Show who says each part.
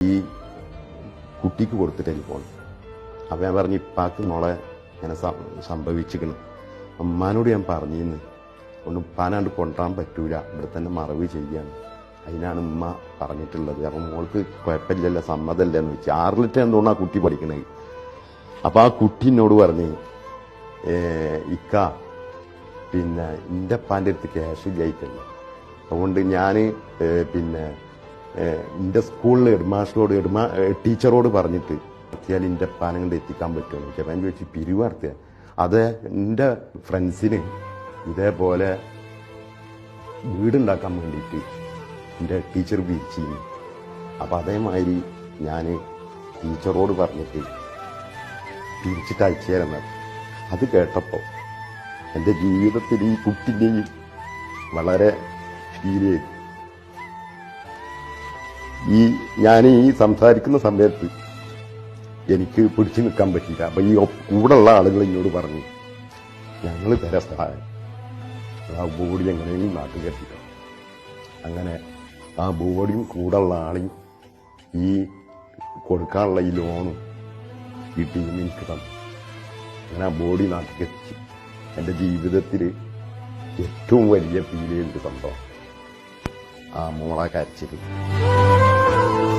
Speaker 1: ഈ കുട്ടിക്ക് കൊടുത്ത് ടെലിഫോൺ അപ്പം ഞാൻ പറഞ്ഞു ഇപ്പാക്ക് മോളെ ഇങ്ങനെ സംഭവിച്ചിരിക്കണം. അമ്മാനോട് ഞാൻ പറഞ്ഞിരുന്നു ഒന്ന് ഉപ്പാനാണ്ട് കൊണ്ടാൻ പറ്റൂല. ഇവിടെ തന്നെ മറവ് ചെയ്യാണ്. അതിനാണ് ഉമ്മ പറഞ്ഞിട്ടുള്ളത്. അപ്പം മോൾക്ക് കുഴപ്പമില്ലല്ലോ സമ്മതമല്ല എന്ന് വെച്ച് ആറിലിട്ട് എന്തുകൊണ്ടാണ് ആ കുട്ടി പഠിക്കണേ അപ്പം ആ കുട്ടി എന്നോട് പറഞ്ഞ് ഇക്ക പിന്നെ എന്റെ അപ്പാന്റെ അടുത്ത് ക്യാഷ് ഇല്ലായിട്ടല്ല അതുകൊണ്ട് ഞാൻ പിന്നെ എന്റെ സ്കൂളിൽ ഹെഡ്മാസ്റ്ററോട് ഹെഡ്മാ ടീച്ചറോട് പറഞ്ഞിട്ട് എത്തിയാൽ എന്റെ പാനം കൊണ്ട് എത്തിക്കാൻ അപ്പം ഞാൻ ചോദിച്ചു പിരിവാർത്തിയ അത് എന്റെ ഫ്രണ്ട്സിന് ഇതേപോലെ വീടുണ്ടാക്കാൻ വേണ്ടിയിട്ട് എന്റെ ടീച്ചർ പിരിച്ചിരുന്നു അപ്പോൾ അതേമാതിരി ഞാൻ ടീച്ചറോട് പറഞ്ഞിട്ട് തിരിച്ചിട്ട് അയച്ചു തരുന്നത് അത് കേട്ടപ്പോൾ എന്റെ ജീവിതത്തിൽ ഈ കുട്ടിന്റെയും വളരെ ഫീൽ ചെയ്തു ഈ ഞാൻ ഈ സംസാരിക്കുന്ന സമയത്ത് എനിക്ക് പിടിച്ചു നിൽക്കാൻ പറ്റിയില്ല. അപ്പൊ ഈ കൂടെ കൂടെയുള്ള ആളുകൾ എന്നോട് പറഞ്ഞു ഞങ്ങൾ തരാം സഹായം. ആ ബോഡി എങ്ങനെയും നാട്ടിൽ കെട്ടിക്കണം അങ്ങനെ ആ ബോഡിയും കൂടെയുള്ള ആളെയും ഈ കൊടുക്കാനുള്ള ഈ ലോണും ഈ ടീമിൽ എനിക്ക് തന്നു. അങ്ങനെ ആ ബോഡി നാട്ടിൽ എത്തിച്ചു എന്റെ ജീവിതത്തിൽ ഏറ്റവും വലിയ ഫീൽ ചെയ്തൊരു സംഭവം ആ മോളെ കരച്ചിട്ട് you.